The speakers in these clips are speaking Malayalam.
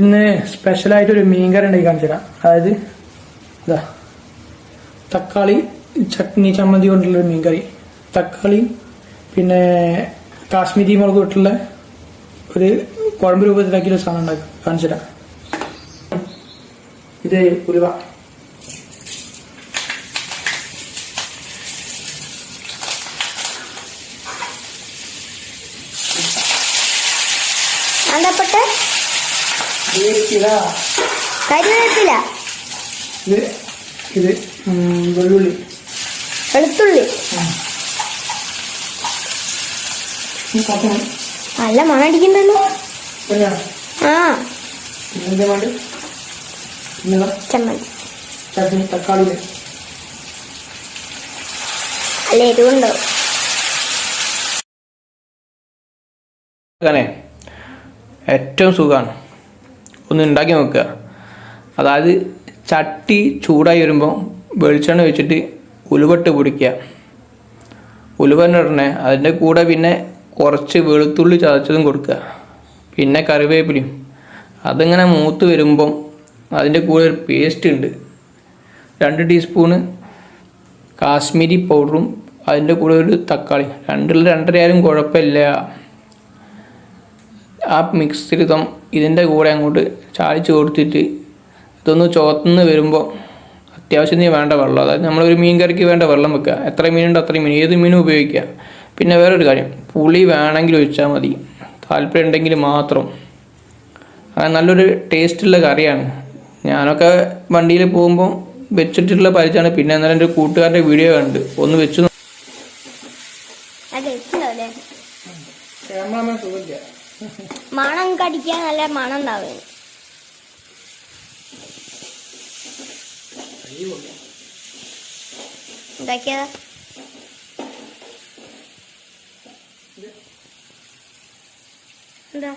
ഇന്ന് സ്പെഷ്യലായിട്ടൊരു മീൻകറി ഉണ്ടാക്കി കാണിച്ചു തരാം. അതായത് ഇതാ തക്കാളി ചട്നി ചമ്മന്തി കൊണ്ടുള്ള ഒരു മീൻകറി. തക്കാളി പിന്നെ കാശ്മീരി മുളക് ഇട്ടുള്ള ഒരു കുഴമ്പ് രൂപത്തിലാക്കിയ ഒരു സാധനം ഉണ്ടാക്കി കാണിച്ചു തരാം. ഇത് ഉലുവ. കരിവേപ്പില. ഇത് വെള്ളുള്ളി വെളുത്തുള്ളി. നല്ല മണടിക്കണ്ടല്ലോ. ആ. ചമ്മന്തി. തക്കാളി. നല്ല എരിവുണ്ടോ? അങ്ങനെ. ഏറ്റവും സുഖമാണ് ഒന്ന് ഉണ്ടാക്കി നോക്കുക. അതായത് ചട്ടി ചൂടായി വരുമ്പോൾ വെളിച്ചെണ്ണ വെച്ചിട്ട് ഉലുവട്ട് പൊടിക്കുക. ഉലുവെണ്ണ ഇടണേ അതിന്റെ കൂടെ പിന്നെ കുറച്ച് വെളുത്തുള്ളി ചതച്ചതും കൊടുക്കുക. പിന്നെ കറിവേപ്പിലയും. അതിങ്ങനെ മൂത്ത് വരുമ്പം അതിന്റെ കൂടെ ഒരു പേസ്റ്റ് ഉണ്ട്. രണ്ട് ടീസ്പൂണ് കാശ്മീരി പൗഡറും അതിന്റെ കൂടെ ഒരു തക്കാളി. രണ്ടിൽ രണ്ടരയാലും കുഴപ്പമില്ല. ആ മിക്സിരിതം ഇതിന്റെ കൂടെ അങ്ങോട്ട് ചാലിച്ച് കൊടുത്തിട്ട് ഇതൊന്ന് ചുവത്തുനിന്ന് വരുമ്പോൾ അത്യാവശ്യം നീ വേണ്ട വെള്ളം. അതായത് നമ്മളൊരു മീൻ കറിക്ക് വേണ്ട വെള്ളം വെക്കുക. എത്ര മീനുണ്ടോ അത്രയും മീൻ. ഏത് മീനും ഉപയോഗിക്കുക. പിന്നെ വേറൊരു കാര്യം. പുളി വേണമെങ്കിൽ ഒഴിച്ചാൽ മതി. താല്പര്യം ഉണ്ടെങ്കിൽ മാത്രം. അങ്ങനെ നല്ലൊരു ടേസ്റ്റുള്ള കറിയാണ്. ഞാനൊക്കെ വണ്ടിയിൽ പോകുമ്പോൾ വെച്ചിട്ടുള്ള പരിചയമാണ്. പിന്നെ എന്നാലും എന്റെ കൂട്ടുകാരുടെ വീഡിയോ കണ്ട്. ഒന്ന് വെച്ച് മണം കടിക്കാൻ നല്ല മണം ഉണ്ടാവും. ഉണ്ടാക്കിയതാ എന്താ?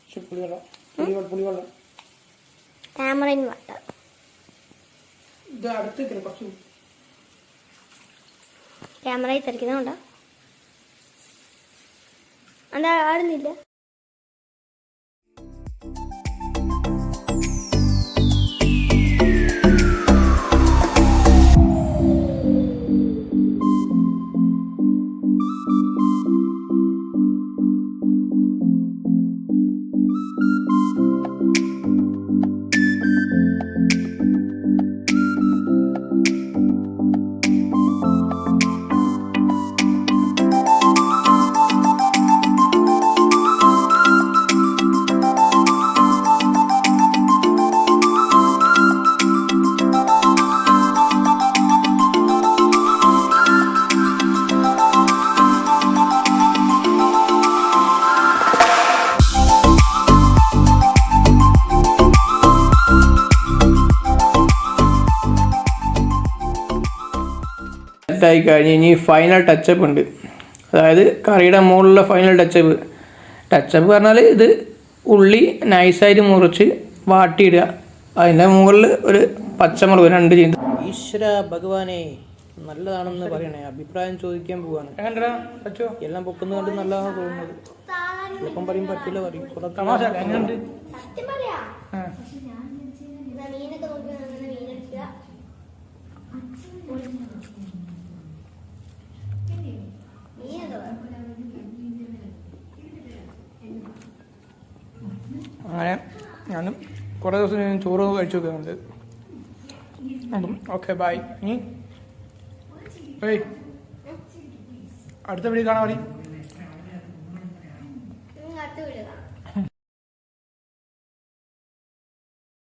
പക്ഷെ പുളിവെള്ളം. പുളിവെള്ളം ക്യാമറയിൽ വേണ്ട ഇത് കുറച്ച് ക്യാമറയിൽ തെറിക്കുന്നുണ്ടോ എന്താ ആടുന്നില്ല. സെറ്റായി കഴിഞ്ഞ് ഇനി ഫൈനൽ ടച്ചപ്പ് ഉണ്ട്. അതായത് കറിയുടെ മുകളിലുള്ള ഫൈനൽ ടച്ചപ്പ് ടച്ചപ്പ് പറഞ്ഞാൽ ഇത് ഉള്ളി നൈസായിട്ട് മുറിച്ച് വാട്ടിയിടുക. അതിന്റെ മുകളിൽ ഒരു പച്ചമുളക് രണ്ട് ചെയ്ത് ഈശ്വര ഭഗവാനെ നല്ലതാണെന്ന് പറയണേ. അഭിപ്രായം ചോദിക്കാൻ പോവാണ്. എല്ലാം പൊക്കുന്നത് കണ്ട് നല്ലതാണ് തോന്നുന്നത്. ചിലപ്പം പറയും പറ്റില്ല പറയും. കുറേ ഞാനും കുറേ ദിവസം ഞാൻ ചോറ് കഴിച്ചു നോക്കുന്നുണ്ട് അപ്പം ഓക്കെ ബൈ. ഇനി അടുത്ത വീഡിയോ കാണാൻ മതി